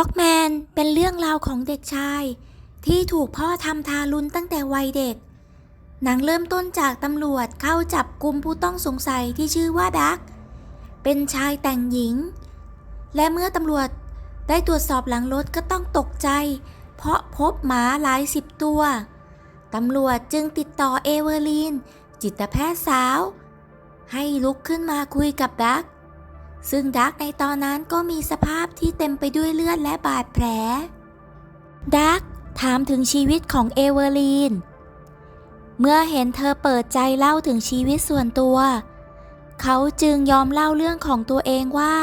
ด็อกแมนเป็นเรื่องราวของเด็กชาย ที่ถูกพ่อทำทารุณตั้งแต่วัยเด็ก หนังเริ่มต้นจากตำรวจเข้าจับกลุ่มผู้ต้องสงสัยที่ชื่อว่าดัก เป็นชายแต่งหญิง และเมื่อตำรวจได้ตรวจสอบหลังรถก็ต้องตกใจ เพราะพบหมาหลายสิบตัว ตำรวจจึงติดต่อเอเวอร์ลีน จิตแพทย์สาว ให้ลุกขึ้นมาคุยกับดัก ซึ่งดักในตอนนั้นก็มีสภาพที่เต็มไปด้วยเลือดและบาดแผล ดักถามถึงชีวิตของเอเวอร์ลีน เมื่อเห็นเธอเปิดใจเล่าถึงชีวิตส่วนตัว เขาจึงยอมเล่าเรื่องของตัวเองว่า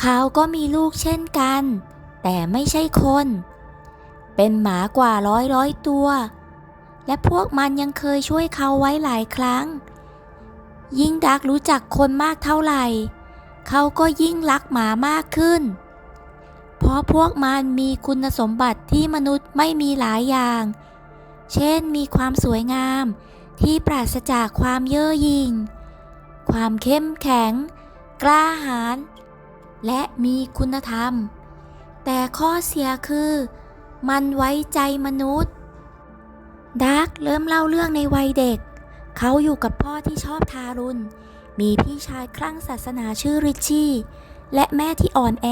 เขาก็มีลูกเช่นกัน แต่ไม่ใช่คน เป็นหมากว่าร้อยร้อยตัว และพวกมันยังเคยช่วยเขาไว้หลายครั้ง ยิ่งดักรู้จักคนมากเท่าไหร่ เขาก็ยิ่งรักหมามากขึ้น เพราะพวกมันมีคุณสมบัติที่มนุษย์ไม่มีหลายอย่าง เช่นมีความสวยงามที่ปราศจากความเย่อหยิ่ง ความเข้มแข็ง กล้าหาญ และมีคุณธรรม แต่ข้อเสียคือ มันไว้ใจมนุษย์ดาร์กเริ่มเล่าเรื่องในวัยเด็ก เขาอยู่กับพ่อที่ชอบทารุณ มีพี่ชายคลั่งศาสนาชื่อริชชี่ และแม่ที่อ่อนแอ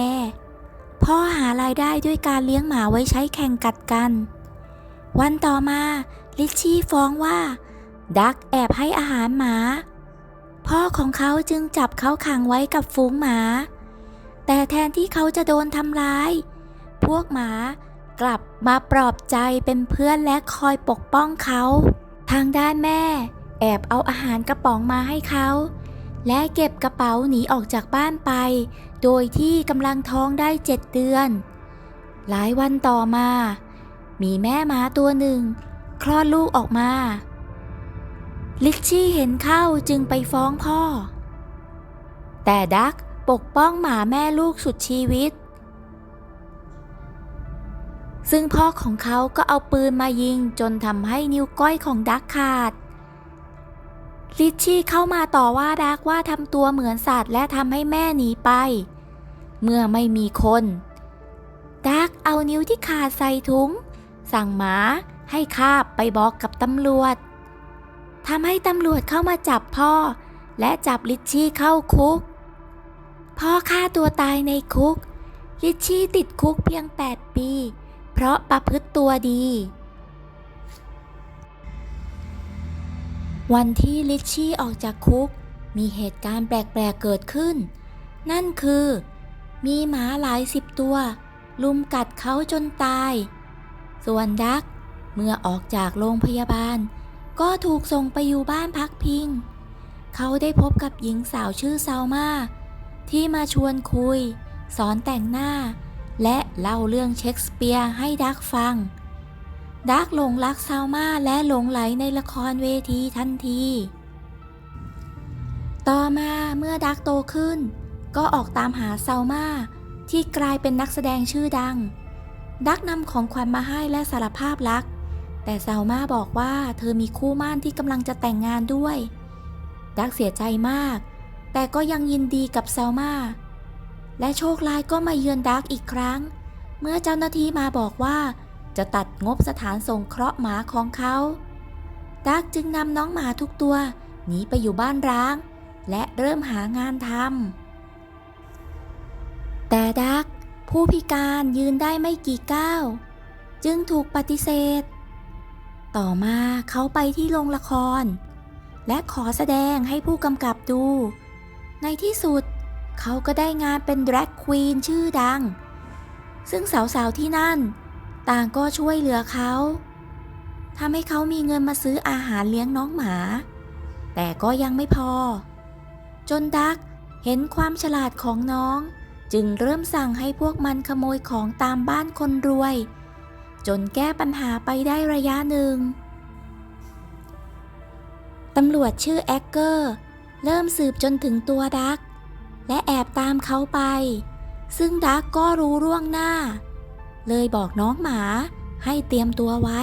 พ่อหารายได้ด้วยการเลี้ยงหมาไว้ใช้แข่งกัดกัน วันต่อมาลิชชี่ฟ้องว่า ดักแอบให้อาหารหมา พ่อของเขาจึงจับเขาขังไว้กับฝูงหมา แต่แทนที่เขาจะโดนทำร้าย พวกหมากลับมาปลอบใจเป็นเพื่อนและคอยปกป้องเขา ทางด้านแม่ แอบเอาอาหารกระป๋องมาให้เขา และเก็บกระเป๋าหนีออกจากบ้านไป โดยที่กำลังท้องได้เจ็ดเดือน หลายวันต่อมา มีแม่หมาตัวหนึ่ง คลอดลูกออกมา ลิชชี่เห็นเข้าจึงไปฟ้องพ่อ แต่ดักปกป้องหมาแม่ลูกสุดชีวิต ซึ่งพ่อของเขาก็เอาปืนมายิงจนทำให้นิ้วก้อยของดักขาด ลิชชี่เข้ามาต่อว่าดักว่าทำตัวเหมือนสัตว์และทำให้แม่หนีไป เมื่อไม่มีคนดักเอานิ้วที่ขาดใส่ถุง สั่งหมาให้คาบไปบอกกับตำรวจทำให้ตำรวจเข้ามาจับพ่อ และจับลิชชี่เข้าคุก พ่อฆ่าตัวตายในคุก ลิชชี่ติดคุกเพียง 8 ปี เพราะประพฤติตัวดี วันที่ลิชชี่ออกจากคุก มีเหตุการณ์แปลกๆเกิดขึ้น นั่นคือ มีหมาหลายสิบตัว ลุมกัดเขาจนตาย ส่วนดัก เมื่อออกจากโรงพยาบาล ก็ถูกส่งไปอยู่บ้านพักพิง เขาได้พบกับหญิงสาวชื่อซาลมาที่มาชวนคุย สอนแต่งหน้า และเล่าเรื่องเชคสเปียร์ให้ดักฟัง ดักหลงรักซาลมาและหลงไหลในละครเวทีทันที ต่อมาเมื่อดักโตขึ้น ก็ออกตามหาซาลมาที่กลายเป็นนักแสดงชื่อดัง ดักนำของขวัญมาให้และสารภาพรัก แต่ซาลมาบอกว่าเธอมีคู่หมั่นที่กำลังจะแต่งงานด้วย ดักเสียใจมาก แต่ก็ยังยินดีกับซาลมาและโชคร้ายก็มาเยือนดักอีกครั้ง เมื่อเจ้าหน้าที่มาบอกว่า จะตัดงบสถานสงเคราะห์หมาของเขาดักจึงนำน้องหมาทุกตัวหนีไปอยู่บ้านร้าง และเริ่มหางานทำแต่ดักผู้พิการยืนได้ไม่กี่ก้าว จึงถูกปฏิเสธ ต่อมาเขาไปที่โรงละคร และขอแสดงให้ผู้กำกับดู ในที่สุดเขาก็ได้งานเป็นแดรกควีนชื่อดัง ซึ่งสาวๆที่นั่น ต่างก็ช่วยเหลือเขาทำให้เขามีเงินมาซื้ออาหารเลี้ยงน้องหมา แต่ก็ยังไม่พอ จนดักเห็นความฉลาดของน้อง จึงเริ่มสั่งให้พวกมันขโมยของตามบ้านคนรวย จนแก้ปัญหาไปได้ระยะหนึ่งตำรวจชื่อแอคเกอร์เริ่มสืบจนถึงตัวดัก และแอบตามเขาไป ซึ่งดักก็รู้ร่วงหน้า เลยบอกน้องหมาให้เตรียมตัวไว้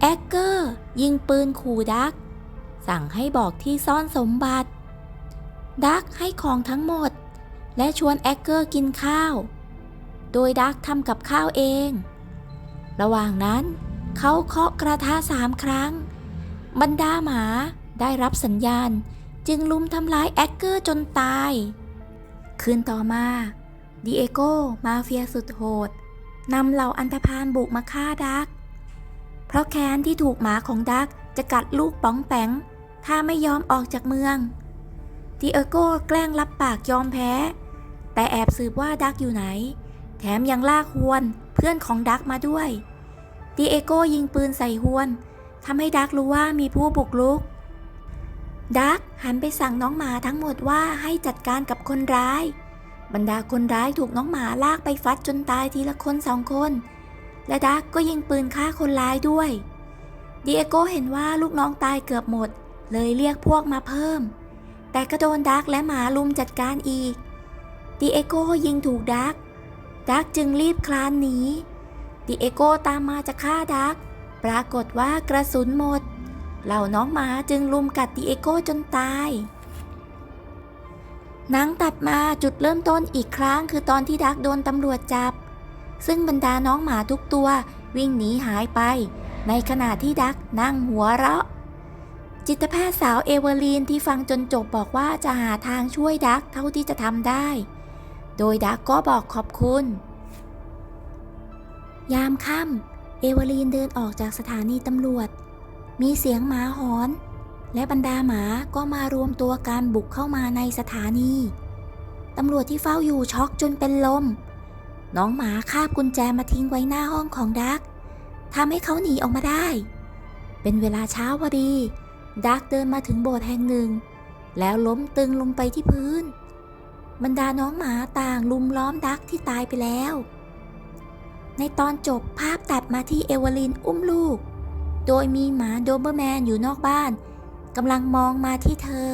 แอคเกอร์ยิงปืนขู่ดัก สั่งให้บอกที่ซ่อนสมบัติ ดักให้ของทั้งหมด และชวนแอคเกอร์กินข้าว โดยดักทำกับข้าวเอง ระหว่างนั้นเขาเคาะกระทะสามครั้ง บรรดาหมาได้รับสัญญาณจึงลุมทำร้ายแอคเกอร์จนตาย คืนต่อมา ดิเอโก้มาเฟียสุดโหดนำเหล่าอันธพาลบุกมาฆ่าดัก เพราะแค้นที่ถูกหมาของดักจะกัดลูกป๋องแปงถ้าไม่ยอมออกจากเมืองดิเอโก้แกล้งรับปากยอมแพ้ แต่แอบสืบว่าดักอยู่ไหน แถมยังลากฮวนเพื่อนของดักมาด้วยดิเอโก้ยิงปืนใส่ฮวนทำให้ดักรู้ว่ามีผู้บุกรุก ดักหันไปสั่งน้องหมาทั้งหมดว่าให้จัดการกับคนร้าย บรรดาคนร้ายถูกน้องหมาลากไปฟัดจนตายทีละคนสองคน และดักก็ยิงปืนฆ่าคนร้ายด้วยดิเอโกเห็นว่าลูกน้องตายเกือบหมด เลยเรียกพวกมาเพิ่ม แต่ก็โดนดักและหมาลุมจัดการอีกดิเอโกยิงถูกดักดักจึงรีบคลานหนีดิเอโกตามมาจะฆ่าดัก ปรากฏว่ากระสุนหมด เหล่าน้องหมาจึงลุมกัดดิเอโกจนตาย หนังตัดมาจุดเริ่มต้นอีกครั้งคือตอนที่ดักโดนตำรวจจับ ซึ่งบรรดาน้องหมาทุกตัววิ่งหนีหายไป ในขณะที่ดักนั่งหัวเราะ จิตแพทย์สาวเอเวอรีนที่ฟังจนจบบอกว่าจะหาทางช่วยดักเท่าที่จะทำได้ โดยดักก็บอกขอบคุณ ยามค่ำเอเวอรีนเดินออกจากสถานีตำรวจ มีเสียงหมาหอน และบรรดาหมาก็มารวมตัวกันบุกเข้ามาในสถานี ตำรวจที่เฝ้าอยู่ช็อกจนเป็นลม น้องหมาคาบกุญแจมาทิ้งไว้หน้าห้องของดักทำให้เขาหนีออกมาได้ เป็นเวลาเช้าพอดี ดักเดินมาถึงโบสถ์แห่งหนึ่ง แล้วล้มตึงลงไปที่พื้น บรรดาน้องหมาต่างลุมล้อมดักที่ตายไปแล้ว ในตอนจบภาพตัดมาที่เอเวอลินอุ้มลูก โดยมีหมาโดเบอร์แมนอยู่นอกบ้าน กำลังมองมาที่เธอ